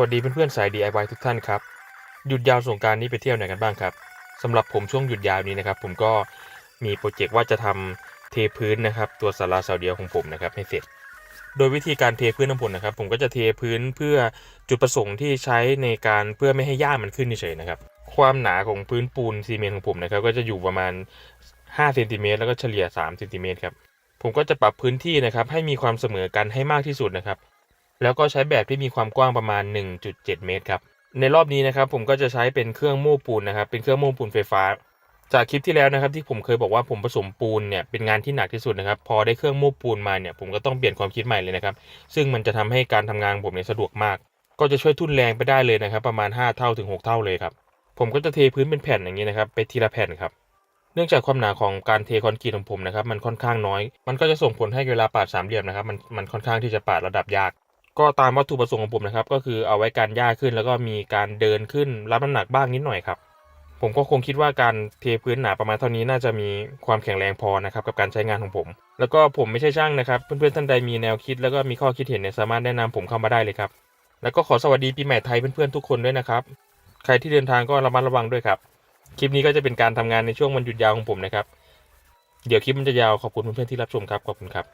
สวัสดีเพื่อนๆสาย DIY ทุกท่านครับ หยุดยาวสงการนี้ไปเที่ยวไหนกันบ้างครับสำหรับผมช่วงหยุดยาวนี้นะครับ ผมก็มีโปรเจกต์ว่าจะทำเทพื้นนะครับ ตัวศาลาเสาเดียวของผมนะครับให้เสร็จ โดยวิธีการเทพื้นของผมนะครับ ผมก็จะเทพื้นเพื่อจุดประสงค์ที่ใช้ในการเพื่อไม่ให้หญ้ามันขึ้นเฉยๆนะครับ ความหนาของพื้นปูนซีเมนต์ของผมนะครับ ก็จะอยู่ประมาณ5เซนติเมตรแล้วก็เฉลี่ย3เซนติเมตรครับผมก็จะปรับพื้นที่นะครับให้มีความเสมอกันให้มากที่สุดนะครับ แล้วก็ใช้แบบที่มีความกว้างประมาณ 1.7 เมตรครับ ในรอบนี้นะครับผมก็จะใช้เป็นเครื่องโม้ปูนนะครับ เป็นเครื่องโม้ปูนไฟฟ้า จากคลิปที่แล้วนะครับที่ผมเคยบอกว่าผมผสมปูนเนี่ยเป็นงานที่หนักที่สุดนะครับ พอได้เครื่องโม้ปูนมาเนี่ยผมก็ต้องเปลี่ยนความคิดใหม่เลยนะครับ ซึ่งมันจะทำให้การทำงานผมเนี่ยสะดวกมาก ก็จะช่วยทุ่นแรงไปได้เลยนะครับ ประมาณ 5 เท่าถึง 6 เท่าเลยครับ ผมก็จะเทพื้นเป็นแผ่นอย่างนี้นะครับไปทีละแผ่นครับเนื่องจากความหนาของการเทคอนกรีตของผมนะครับมันค่อนข้างน้อย มันก็จะส่งผลให้เวลาปาดสามเหลี่ยมนะครับมันมันค่อนข้างที่จะปาดระดับยาก ก็ตามวัตถุประสงค์ของผมนะครับ ก็คือเอาไว้การย่าขึ้น แล้วก็มีการเดินขึ้นรับน้ำหนักบ้างนิดหน่อยครับ ผมก็คงคิดว่าการเทพื้นหนาประมาณเท่านี้น่าจะมีความแข็งแรงพอนะครับกับการใช้งานของผม แล้วก็ผมไม่ใช่ช่างนะครับเพื่อนๆท่านใดมีแนวคิด แล้วก็มีข้อคิดเห็นเนี่ยสามารถแนะนำผมเข้ามาได้เลยครับแล้วก็ขอสวัสดีปีใหม่ไทยเพื่อนๆทุกคนด้วยนะครับ ใครที่เดินทางก็ระมัดระวังด้วยครับ คลิปนี้ก็จะเป็นการทำงานในช่วงวันหยุดยาวของผมนะครับ เดี๋ยวคลิปมันจะยาวขอบคุณเพื่อนๆที่รับชมครับขอบคุณครับ